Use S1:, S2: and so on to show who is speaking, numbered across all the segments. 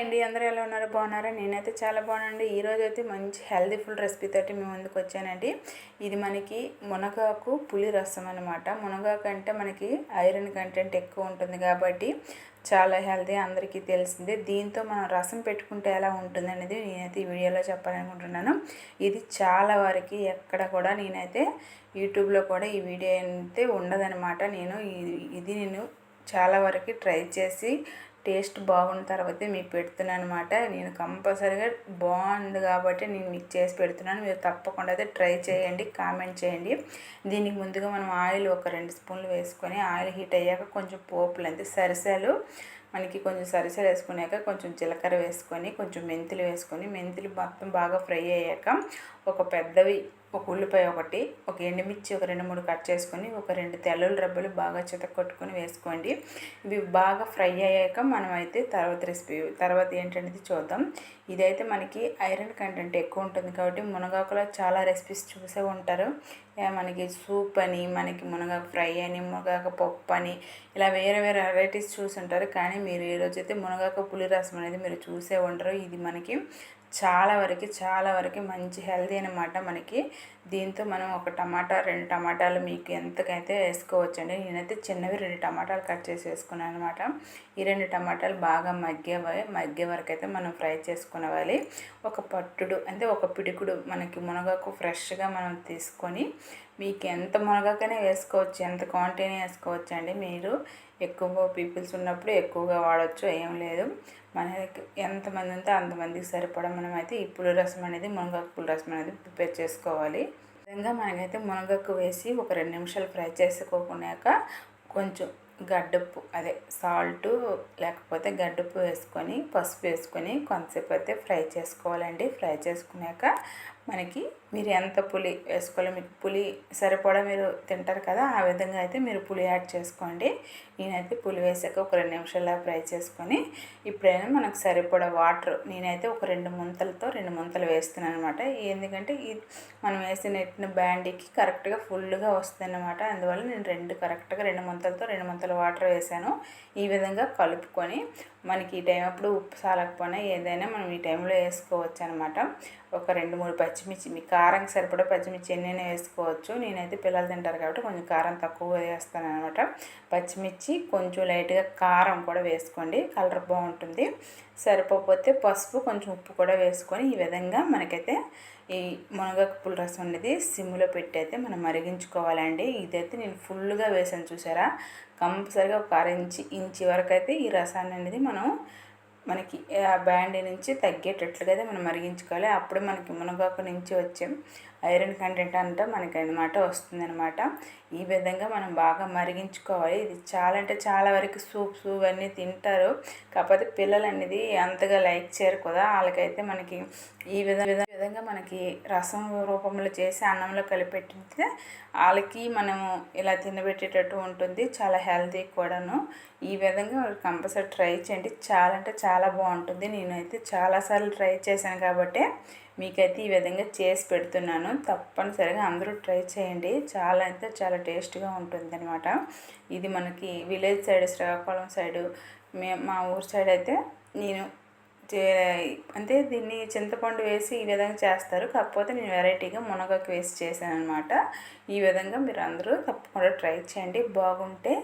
S1: అండి అందరూ ఎలా ఉన్నారు? బాగున్నారా? నేనైతే చాలా బాగున్నాను ఈరోజు అయితే మంచి హెల్దీ ఫుడ్ రెసిపీ తోటి మీ ముందుకు వచ్చానండి. ఇది మనకి మునగాకు పులి రసం అనమాట మునగాకు అంటే మనకి ఐరన్ కంటెంట్ ఎక్కువ ఉంటుంది కాబట్టి చాలా హెల్దీ అందరికీ తెలిసిందే. దీంతో మనం రసం పెట్టుకుంటే ఎలా ఉంటుంది అనేది నేనైతే ఈ వీడియోలో చెప్పాలనుకుంటున్నాను. ఇది చాలా వరకు ఎక్కడ కూడా నేనైతే యూట్యూబ్లో కూడా ఈ వీడియో అయితే ఉండదనమాట నేను ఇది నేను చాలా వరకు ట్రై చేసి టేస్ట్ బాగున్న తర్వాత మీకు పెడుతున్నాను అనమాట నేను కంపల్సరీగా బాగుంది కాబట్టి నేను మీకు చేసి పెడుతున్నాను. మీరు తప్పకుండా అయితే ట్రై చేయండి కామెంట్ చేయండి. దీనికి ముందుగా మనం ఆయిల్ ఒక రెండు స్పూన్లు వేసుకొని ఆయిల్ హీట్ అయ్యాక కొంచెం పోపులు అంతే సరిసెలు మనకి కొంచెం సరిసెలు వేసుకున్నాక కొంచెం జీలకర్ర వేసుకొని కొంచెం మెంతులు వేసుకొని మెంతులు మొత్తం బాగా ఫ్రై అయ్యాక ఒక పెద్దవి ఒక ఉల్లిపాయ ఒకటి ఒక ఎండుమిర్చి ఒక రెండు మూడు కట్ చేసుకొని ఒక రెండు తెల్లుల్లి రబ్బలు బాగా కొట్టుకొని వేసుకోండి. ఇవి బాగా ఫ్రై అయ్యాక మనం అయితే తర్వాత రెసిపీ తర్వాత ఏంటనేది చూద్దాం. ఇదైతే మనకి ఐరన్ కంటెంట్ ఎక్కువ ఉంటుంది కాబట్టి మునగాకులో చాలా రెసిపీస్ చూసే ఉంటారు. మనకి సూప్ అని మనకి మునగాకు ఫ్రై అని మునగాకు పప్పు అని ఇలా వేరే వేరే వెరైటీస్ చూసి ఉంటారు. కానీ మీరు ఈరోజు అయితే మునగాకు పులి రసం అనేది మీరు చూసే ఉంటారు ఇది మనకి చాలా వరకు చాలా వరకు మంచి హెల్దీ అనమాట మనకి. దీంతో మనం ఒక టమాటా రెండు టమాటాలు మీకు ఎంతకైతే వేసుకోవచ్చండి నేనైతే చిన్నవి రెండు టమాటాలు కట్ చేసి వేసుకున్నాను అనమాట ఈ రెండు టమాటాలు బాగా మగ్గే మగ్గే వరకు అయితే మనం ఫ్రై చేసుకునేవాలి. ఒక పట్టుడు అంటే ఒక పిడికుడు మనకి మునగాకు ఫ్రెష్గా మనం తీసుకొని మీకు ఎంత మునగాకనే వేసుకోవచ్చు ఎంత క్వాంటిటీ వేసుకోవచ్చు అండి మీరు ఎక్కువ పీపుల్స్ ఉన్నప్పుడు ఎక్కువగా వాడచ్చు ఏం లేదు. మనకి ఎంతమంది ఉంటే అంతమందికి సరిపడా మనమైతే ఈ పులి రసం అనేది మునగాకు పులి రసం అనేది ప్రిపేర్ చేసుకోవాలి. విధంగా మనకైతే మునగాకు వేసి ఒక రెండు నిమిషాలు ఫ్రై చేసుకోకున్నాక కొంచెం గడ్డప్పు అదే సాల్ట్ లేకపోతే గడ్డప్పు వేసుకొని పసుపు వేసుకొని కొంతసేపు అయితే ఫ్రై చేసుకోవాలండి. ఫ్రై చేసుకున్నాక మనకి మీరు ఎంత పులి వేసుకోవాలి మీకు పులి సరిపడా మీరు తింటారు కదా ఆ విధంగా అయితే మీరు పులి యాడ్ చేసుకోండి. నేనైతే పులి వేసాక ఒక రెండు నిమిషాలు ఫ్రై చేసుకొని ఇప్పుడైనా మనకు సరిపడా వాటర్ నేనైతే ఒక రెండు ముంతలతో రెండు ముంతలు వేస్తున్నాను అనమాట ఎందుకంటే ఈ మనం వేసిన నెట్టిన బ్యాండీకి కరెక్ట్గా ఫుల్గా వస్తుంది అనమాట అందువల్ల నేను రెండు కరెక్ట్గా రెండు ముంతలతో రెండు ముంతలు వాటర్ వేసాను. ఈ విధంగా కలుపుకొని మనకి ఈ టైం అప్పుడు ఉప్పు సాలకపోయినా ఏదైనా మనం ఈ టైంలో వేసుకోవచ్చు అనమాట ఒక రెండు మూడు పచ్చిమిర్చి మీ కారంకి సరిపడా పచ్చిమిర్చి ఎన్నైనా వేసుకోవచ్చు. నేనైతే పిల్లలు తింటారు కాబట్టి కొంచెం కారం తక్కువ వేస్తాను అనమాట పచ్చిమిర్చి కొంచెం లైట్గా కారం కూడా వేసుకోండి. కలర్ బాగుంటుంది. సరిపోతే పసుపు కొంచెం ఉప్పు కూడా వేసుకొని ఈ విధంగా మనకైతే ఈ మునగాకు పుల్ల రసం అనేది సిమ్లో పెట్టి అయితే మనం మరిగించుకోవాలండి. ఇదైతే నేను ఫుల్గా వేసాను చూసారా? కంపల్సరిగా ఒక అర ఇంచి ఇంచి వరకు అయితే ఈ రసాన్ని అనేది మనం మనకి ఆ బ్యాండ్ నుంచి తగ్గేటట్లుగా అయితే మనం మరిగించుకోవాలి. అప్పుడు మనకి మునగాకు నుంచి వచ్చే ఐరన్ కంటెంట్ అంతా మనకి అనమాట వస్తుందనమాట ఈ విధంగా మనం బాగా మరిగించుకోవాలి. ఇది చాలా అంటే చాలా వరకు సూప్స్ ఇవన్నీ తింటారు. కాకపోతే పిల్లలు అనేది అంతగా లైక్ చేయరు కదా. వాళ్ళకైతే మనకి ఈ విధంగా విధంగా మనకి రసం రూపంలో చేసి అన్నంలో కలిపెట్టితే వాళ్ళకి మనము ఇలా తినబెట్టేటట్టు ఉంటుంది. చాలా హెల్తీ కూడాను. ఈ విధంగా కంపల్సరీ ట్రై చేయండి. చాలా అంటే చాలా బాగుంటుంది. నేనైతే చాలాసార్లు ట్రై చేశాను కాబట్టి మీకైతే ఈ విధంగా చేసి పెడుతున్నాను. తప్పనిసరిగా అందరూ ట్రై చేయండి. చాలా అయితే చాలా టేస్ట్గా ఉంటుంది అనమాట ఇది మనకి విలేజ్ సైడ్ శ్రీకాకుళం సైడు మే మా ఊరు సైడ్ అయితే నేను అంటే దీన్ని చింతపండు వేసి ఈ విధంగా చేస్తారు. కాకపోతే నేను వెరైటీగా మునగకు వేసి చేశాను అనమాట ఈ విధంగా మీరు అందరూ తప్పకుండా ట్రై చేయండి. బాగుంటే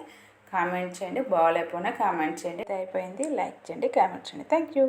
S1: కామెంట్ చేయండి. బాగాలేకపోయినా కామెంట్ చేయండి. అయిపోయింది. లైక్ చేయండి. కామెంట్ చేయండి. Thank you